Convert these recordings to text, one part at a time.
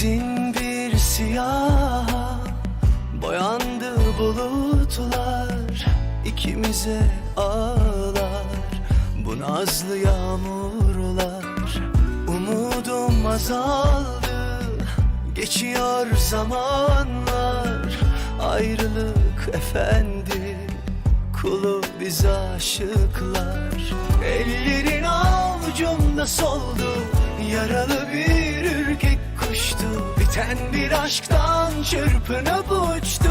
Hazin bir siyah bulutlar ikimize ağlar. Bu nazlı yağmurlar Umudum azaldı. Geçiyor zamanlar Ayrılık efendi. Kulu biz aşıklar. Ellerin avucumda soldu Yaralı bir ürkek kuştu. Biten bir aşktan çırpınıp uçtu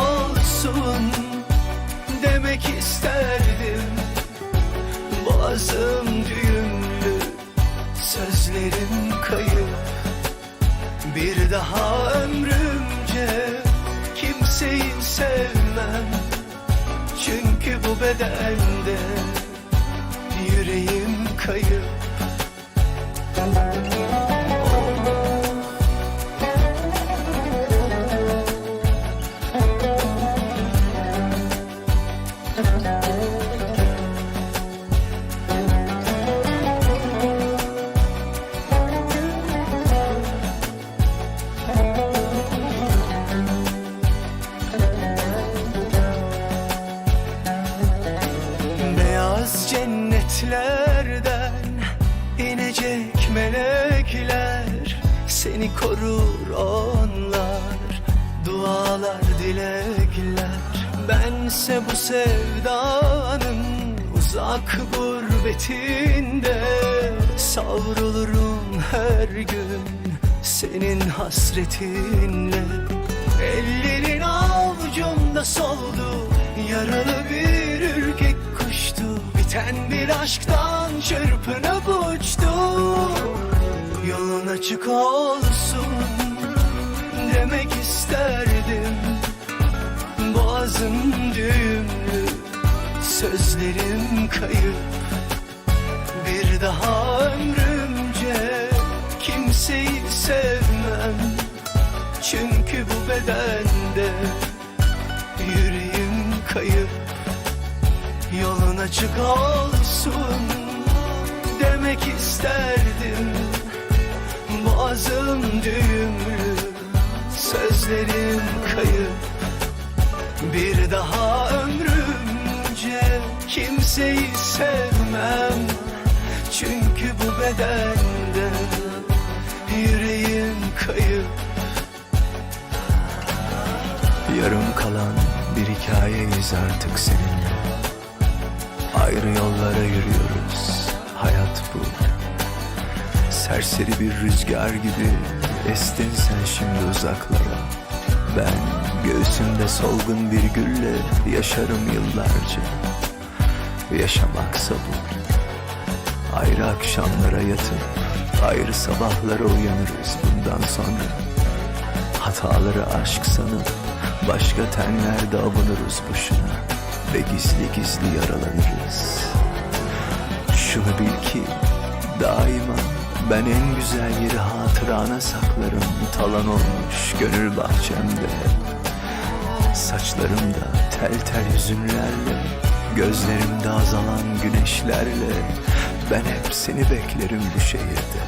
Boğazım düğümlü sözlerim kayıp. Bir daha ömrümce kimseyi sevmem. Çünkü bu bedende yüreğim kayıp cennetlerden inecek melekler Seni korur onlar. Dualar dilekler. Bense bu sevdanın uzak gurbetinde. Savrulurum her gün senin hasretinle. Ellerin avucumda soldu Yaralı bir bir aşktan çırpınıp uçtu Yolun açık olsun Demek isterdim. Boğazım düğümlü Sözlerim kayıp açık olsun demek isterdim. Boğazım düğümlü sözlerim kayıp. Bir daha ömrümce kimseyi sevmem. Çünkü bu bedende yüreğim kayıp. Yarım kalan bir hikayeyiz artık seninle Ayrı yollara yürüyoruz Hayat bu. Serseri bir rüzgar gibi Estin sen şimdi uzaklara. Ben göğsümde solgun bir gülle Yaşarım yıllarca. Yaşamaksa bu Ayrı akşamlara yatıp Ayrı sabahlara uyanırız bundan sonra. Hataları aşk sanıp Başka tenlerde avunuruz boşuna Ve gizli gizli yaralanırız. Şunu bil ki daima ben en güzel yeri hatırana saklarım. Talan olmuş gönül bahçemde. Saçlarımda tel tel hüzünlerle Gözlerimde azalan güneşlerle. Ben hep seni beklerim bu şehirde.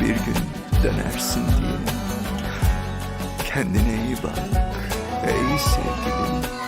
Bir gün dönersin diye. Kendine iyi bak ey sevgilim